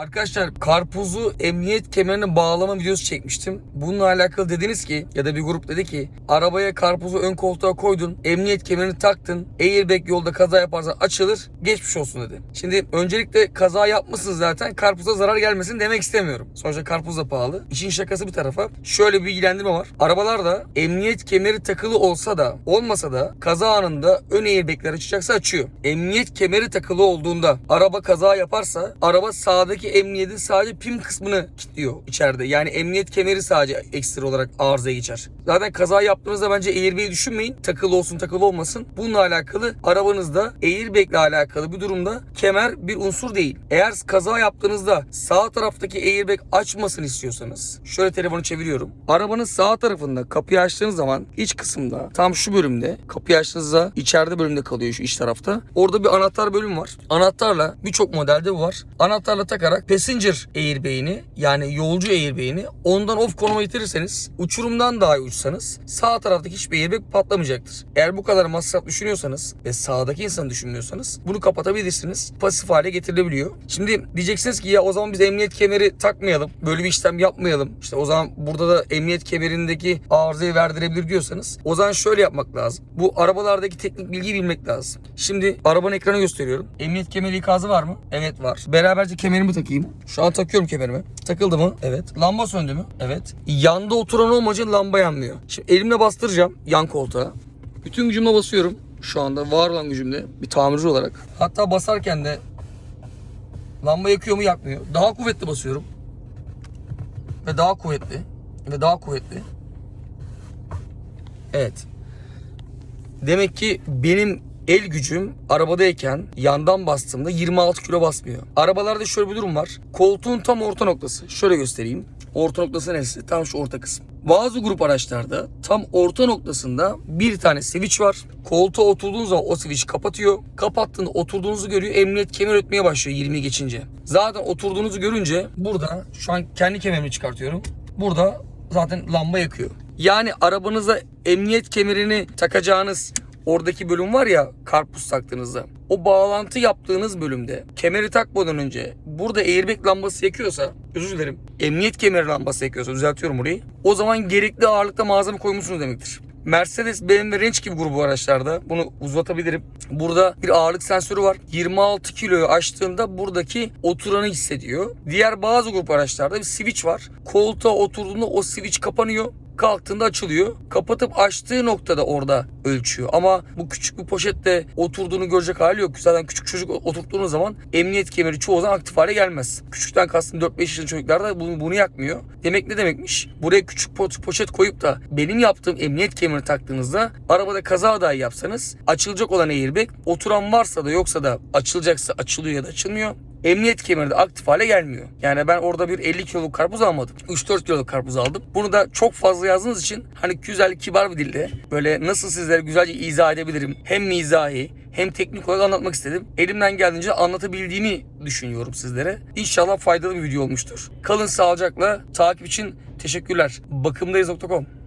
Arkadaşlar karpuzu emniyet kemerine bağlama videosu çekmiştim. Bununla alakalı dediniz ki ya da bir grup dedi ki arabaya karpuzu ön koltuğa koydun, emniyet kemerini taktın, airbag yolda kaza yaparsan açılır, geçmiş olsun dedi. Şimdi öncelikle kaza yapmışsın zaten karpuza zarar gelmesin demek istemiyorum. Sonuçta karpuz da pahalı. İşin şakası bir tarafa şöyle bir bilgilendirme var. Arabalarda emniyet kemeri takılı olsa da olmasa da kaza anında ön airbagler açacaksa açıyor. Emniyet kemeri takılı olduğunda araba kaza yaparsa araba sağdaki emniyetin sadece pim kısmını kilitliyor içeride. Yani emniyet kemeri sadece ekstra olarak arızaya geçer. Zaten kaza yaptığınızda bence airbag'i düşünmeyin. Takılı olsun takılı olmasın. Bununla alakalı arabanızda airbag ile alakalı bir durumda kemer bir unsur değil. Eğer kaza yaptığınızda sağ taraftaki airbag açmasın istiyorsanız şöyle telefonu çeviriyorum. Arabanın sağ tarafında kapıyı açtığınız zaman iç kısımda tam şu bölümde kapıyı açtığınızda içeride bölümde kalıyor şu iç tarafta. Orada bir anahtar bölüm var. Anahtarla birçok modelde bu var. Anahtarla takarak passenger airbag'ini yani yolcu airbag'ini ondan off konuma getirirseniz uçurumdan daha uçsanız sağ taraftaki hiçbir airbag patlamayacaktır. Eğer bu kadar masraf düşünüyorsanız ve sağdaki insanı düşünmüyorsanız bunu kapatabilirsiniz. Pasif hale getirilebiliyor. Şimdi diyeceksiniz ki ya o zaman biz emniyet kemeri takmayalım. Böyle bir işlem yapmayalım. İşte o zaman burada da emniyet kemerindeki arızayı verdirebilir diyorsanız o zaman şöyle yapmak lazım. Bu arabalardaki teknik bilgiyi bilmek lazım. Şimdi arabanın ekranı gösteriyorum. Emniyet kemeri ikazı var mı? Evet var. Beraberce kemerimi takayım. Şu an takıyorum kemerimi. Takıldı mı? Evet. Lamba söndü mü? Evet. Yanda oturan olmaca lamba yanmıyor. Şimdi elimle bastıracağım yan koltuğa. Bütün gücümle basıyorum. Şu anda var olan gücümle bir tamirci olarak. Hatta basarken de lamba yakıyor mu yakmıyor. Daha kuvvetli basıyorum. Ve daha kuvvetli. Ve daha kuvvetli. Evet. Demek ki benim el gücüm arabadayken yandan bastığımda 26 kilo basmıyor. Arabalarda şöyle bir durum var. Koltuğun tam orta noktası. Şöyle göstereyim. Orta noktası neresi? Tam şu orta kısım. Bazı grup araçlarda tam orta noktasında bir tane switch var. Koltuğa oturduğunuz zaman o switch kapatıyor. Kapattığında oturduğunuzu görüyor. Emniyet kemer ötmeye başlıyor 20 geçince. Zaten oturduğunuzu görünce burada şu an kendi kemerimi çıkartıyorum. Burada zaten lamba yakıyor. Yani arabanıza emniyet kemerini takacağınız oradaki bölüm var ya karpuz taktığınızda. O bağlantı yaptığınız bölümde kemeri takmadan önce burada airbag lambası yakıyorsa özür dilerim emniyet kemeri lambası yakıyorsa düzeltiyorum burayı. O zaman gerekli ağırlıkta malzeme koymuşsunuz demektir. Mercedes, BMW, Range gibi grubu araçlarda bunu uzatabilirim. Burada bir ağırlık sensörü var. 26 kiloyu aştığında buradaki oturanı hissediyor. Diğer bazı grup araçlarda bir switch var. Koltuğa oturduğunda o switch kapanıyor kalktığında açılıyor. Kapatıp açtığı noktada orada ölçüyor. Ama bu küçük bir poşette oturduğunu görecek hali yok. Zaten küçük çocuk oturttuğunuz zaman emniyet kemeri çoğu zaman aktif hale gelmez. Küçükten kastım 4-5 yaşında çocuklar da bunu, bunu yakmıyor. Demek ne demekmiş? Buraya küçük po- poşet koyup da benim yaptığım emniyet kemerini taktığınızda arabada kaza dahi yapsanız açılacak olan airbag oturan varsa da yoksa da açılacaksa açılıyor ya da açılmıyor emniyet kemeri de aktif hale gelmiyor. Yani ben orada bir 50 kiloluk karpuz almadım. 3-4 kiloluk karpuz aldım. Bunu da çok fazla yazdığınız için hani güzel kibar bir dilde böyle nasıl sizlere güzelce izah edebilirim. Hem mizahi hem teknik olarak anlatmak istedim. Elimden geldiğince anlatabildiğimi düşünüyorum sizlere. İnşallah faydalı bir video olmuştur. Kalın sağlıcakla takip için teşekkürler. Bakımdayız.com